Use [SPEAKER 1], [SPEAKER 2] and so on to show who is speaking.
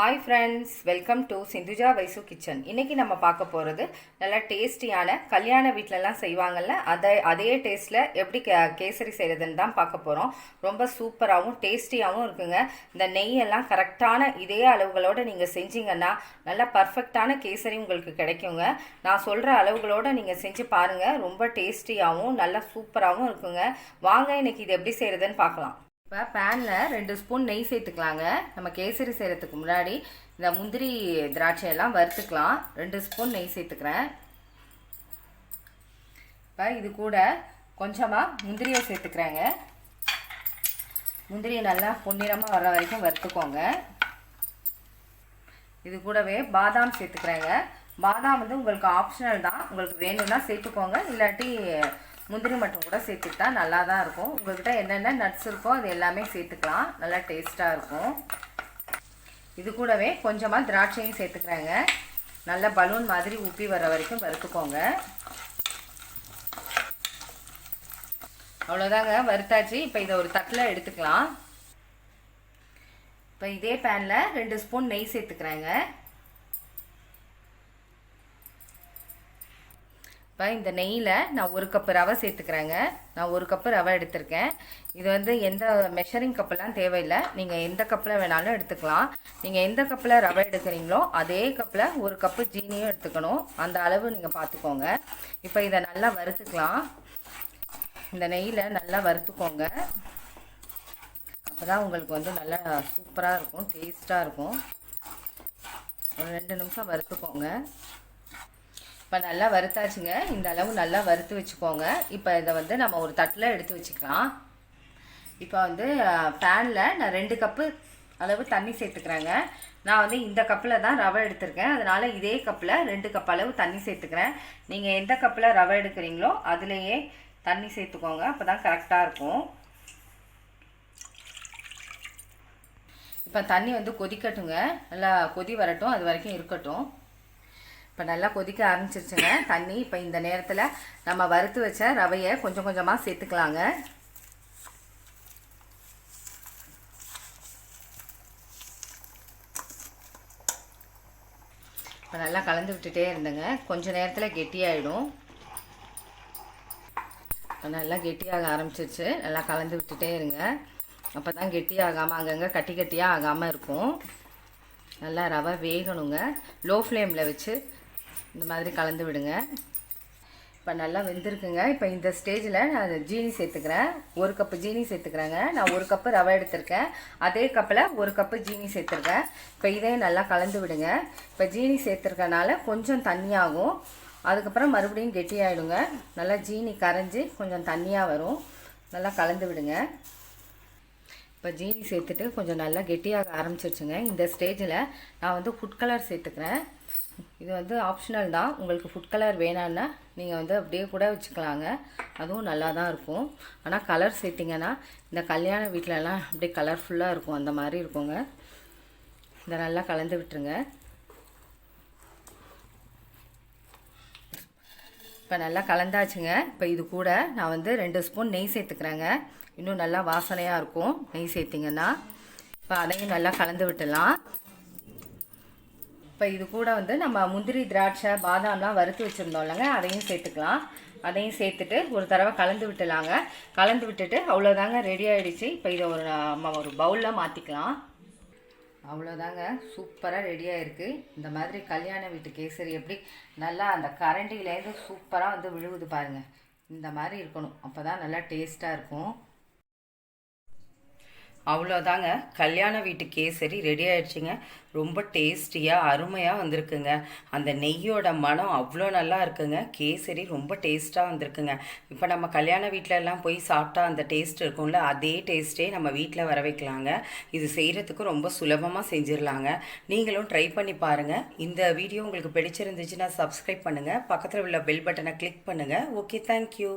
[SPEAKER 1] Hi friends welcome to Sindhuja Vaishu kitchen இன்னைக்கு நம்ம பார்க்க போகிறது நல்லா டேஸ்டியான கல்யாண வீட்டிலலாம் செய்வாங்கல்ல அதை அதே டேஸ்ட்டில் எப்படி கே கேசரி செய்கிறதுன்னு தான் பார்க்க போகிறோம் ரொம்ப சூப்பராகவும் டேஸ்டியாகவும் இருக்குங்க. இந்த நெய்யெல்லாம் கரெக்டான இதே அளவுகளோடு நீங்கள் செஞ்சீங்கன்னா நல்லா பர்ஃபெக்டான கேசரி உங்களுக்கு கிடைக்குங்க. நான் சொல்கிற அளவுகளோடு நீங்கள் செஞ்சு பாருங்கள் ரொம்ப டேஸ்டியாகவும் நல்லா சூப்பராகவும் இருக்குங்க. வாங்க இன்னைக்கு இது எப்படி செய்கிறதுன்னு பார்க்கலாம். இப்போ பேனில் ரெண்டு ஸ்பூன் நெய் சேர்த்துக்கலாங்க. நம்ம கேசரி செய்கிறதுக்கு முன்னாடி இந்த முந்திரி திராட்சையெல்லாம் வறுத்துக்கலாம். ரெண்டு ஸ்பூன் நெய் சேர்த்துக்கிறேன். இப்போ இது கூட கொஞ்சமாக முந்திரியை சேர்த்துக்கிறேங்க. முந்திரியை நல்லா பொன்னிறமாக வர்ற வரைக்கும் வறுத்துக்கோங்க. இது கூடவே பாதாம் சேர்த்துக்கிறேங்க. பாதாம் வந்து உங்களுக்கு ஆப்ஷனல் தான். உங்களுக்கு வேணும்னா சேர்த்துக்கோங்க. இல்லாட்டி முந்திரி மட்டும் கூட சேர்த்துக்கிட்டா நல்லா தான் இருக்கும். உங்கள்கிட்ட என்னென்ன நட்ஸ் இருக்கோ அது எல்லாமே சேர்த்துக்கலாம். நல்லா டேஸ்ட்டாக இருக்கும். இது கூடவே கொஞ்சமாக திராட்சையும் சேர்த்துக்கிறாங்க. நல்ல பலூன் மாதிரி உப்பி வர வரைக்கும் வறுத்துக்கோங்க. அவ்வளோதாங்க வறுத்தாச்சு. இப்போ இதை ஒரு தட்டில் எடுத்துக்கலாம். இப்போ இதே பேனில் ரெண்டு ஸ்பூன் நெய் சேர்த்துக்கிறாங்க. இப்போ இந்த நெய்யில் நான் ஒரு கப்பு ரவை சேர்த்துக்கிறேங்க. நான் ஒரு கப்பு ரவை எடுத்திருக்கேன். இது வந்து எந்த மெஷரிங் கப்பெல்லாம் தேவையில்லை. நீங்கள் எந்த கப்பில் வேணாலும் எடுத்துக்கலாம். நீங்கள் எந்த கப்பில் ரவை எடுக்கிறீங்களோ அதே கப்பில் ஒரு கப்பு ஜீனியும் எடுத்துக்கணும். அந்த அளவு நீங்கள் பார்த்துக்கோங்க இப்போ இதை நல்லா வறுத்துக்கலாம். இந்த நெய்யில் நல்லா வறுத்துக்கோங்க. அப்போ தான் உங்களுக்கு வந்து நல்லா சூப்பராக இருக்கும் டேஸ்ட்டாக இருக்கும். ஒரு ரெண்டு நிமிஷம் வறுத்துக்கோங்க. இப்போ நல்லா வறுத்தாச்சுங்க. இந்த அளவு நல்லா வறுத்து வச்சுக்கோங்க. இப்போ இதை வந்து நம்ம ஒரு தட்டில் எடுத்து வச்சுக்கலாம். இப்போ வந்து பேனில் நான் ரெண்டு கப்பு அளவு தண்ணி சேர்த்துக்கிறேங்க. நான் வந்து இந்த கப்பில் தான் ரவை எடுத்திருக்கேன். அதனால் இதே கப்பில் ரெண்டு கப் அளவு தண்ணி சேர்த்துக்கிறேன். நீங்கள் எந்த கப்பில் ரவை எடுக்கிறீங்களோ அதுலேயே தண்ணி சேர்த்துக்கோங்க. அப்போ தான் கரெக்டாக இருக்கும். இப்போ தண்ணி வந்து கொதிக்கட்டுங்க. நல்லா கொதி வரட்டும். அது வரைக்கும் இருக்கட்டும். இப்போ நல்லா கொதிக்க ஆரம்பிச்சிருச்சுங்க. தண்ணி இப்போ இந்த நேரத்தில் நம்ம வறுத்து வச்ச ரவையை கொஞ்சம் கொஞ்சமாக சேர்த்துக்கலாங்க. இப்போ நல்லா கலந்து விட்டுட்டே இருந்தேங்க. கொஞ்சம் நேரத்தில் கெட்டியாயிடும். இப்போ நல்லா கெட்டியாக ஆரம்பிச்சிருச்சு. நல்லா கலந்து விட்டுட்டே இருங்க. அப்போ தான் கெட்டியாகாமல் அங்கங்கே கட்டி கட்டியாக ஆகாமல் இருக்கும். நல்லா ரவை வேகணுங்க. லோ ஃப்ளேமில் வச்சு இந்த மாதிரி கலந்து விடுங்க. இப்போ நல்லா வெந்திருக்குங்க. இப்போ இந்த ஸ்டேஜில் நான் ஜீனி சேர்த்துக்கிறேன். ஒரு கப்பு ஜீனி சேர்த்துக்கிறேங்க. நான் ஒரு கப்பு ரவை எடுத்திருக்கேன். அதே கப்பில் ஒரு கப்பு ஜீனி சேர்த்துருக்கேன். இப்போ இதே நல்லா கலந்து விடுங்க. இப்போ ஜீனி சேர்த்துருக்கனால கொஞ்சம் தண்ணியாகும் அதுக்கப்புறம் மறுபடியும் கெட்டியாகிடுங்க நல்லா ஜீனி கரைஞ்சி கொஞ்சம் தண்ணியாக வரும். நல்லா கலந்து விடுங்க. இப்போ ஜீனி சேர்த்துட்டு கொஞ்சம் நல்லா கெட்டியாக ஆரம்பிச்சிருச்சுங்க. இந்த ஸ்டேஜில் நான் வந்து ஃபுட் கலர் சேர்த்துக்கிறேன். இது வந்து ஆப்ஷனல் தான். உங்களுக்கு ஃபுட் கலர் வேணான்னா நீங்கள் வந்து அப்படியே கூட வச்சுக்கலாங்க. அதுவும் நல்லா தான் இருக்கும். ஆனால் கலர் சேர்த்திங்கன்னா இந்த கல்யாண வீட்டிலலாம் அப்படியே கலர்ஃபுல்லாக இருக்கும். அந்த மாதிரி இருக்குங்க. இதை நல்லா கலந்து விட்டுருங்க. இப்போ நல்லா கலந்தாச்சுங்க. இப்போ இது கூட நான் வந்து ரெண்டு ஸ்பூன் நெய் சேர்த்துக்கிறேங்க. இன்னும் நல்லா வாசனையாக இருக்கும் நெய் சேர்த்திங்கன்னா. இப்போ அதையும் நல்லா கலந்து விட்டுடலாம் இப்போ இது கூட வந்து நம்ம முந்திரி திராட்சை பாதாம்லாம் வறுத்து வச்சுருந்தோம்லங்க அதையும் சேர்த்துக்கலாம். அதையும் சேர்த்துட்டு ஒரு தடவை கலந்து விட்டுலாங்க. கலந்து விட்டுட்டு அவ்வளோதாங்க ரெடி ஆகிடுச்சு இப்போ இதை ஒரு நம்ம ஒரு பவுலில் மாற்றிக்கலாம் அவ்வளோதாங்க. சூப்பராக ரெடியாக இருக்குது இந்த மாதிரி கல்யாண வீட்டு கேசரி எப்படி நல்லா அந்த கரண்டிலேருந்து சூப்பராக வந்து விழுவுது பாருங்கள் இந்த மாதிரி இருக்கணும். அப்போ தான் நல்லா டேஸ்ட்டாக இருக்கும். அவ்வளோதாங்க கல்யாண வீட்டு கேசரி ரெடி ஆயிடுச்சுங்க. ரொம்ப டேஸ்டியாக அருமையாக வந்திருக்குங்க. அந்த நெய்யோட மனம் அவ்வளோ நல்லா இருக்குங்க. கேசரி ரொம்ப டேஸ்ட்டாக வந்திருக்குங்க. இப்போ நம்ம கல்யாண வீட்டிலலாம் போய் சாப்பிட்டா அந்த டேஸ்ட் இருக்கும்ல அதே டேஸ்ட்டே நம்ம வீட்டில் வர வைக்கலாங்க. இது செய்கிறதுக்கு ரொம்ப சுலபமாக செஞ்சிடலாங்க நீங்களும் ட்ரை பண்ணி பாருங்கள் இந்த வீடியோ உங்களுக்கு பிடிச்சிருந்துச்சுன்னா சப்ஸ்கிரைப் பண்ணுங்கள் பக்கத்தில் உள்ள பெல் பட்டனை கிளிக் பண்ணுங்கள் ஓகே தேங்க்யூ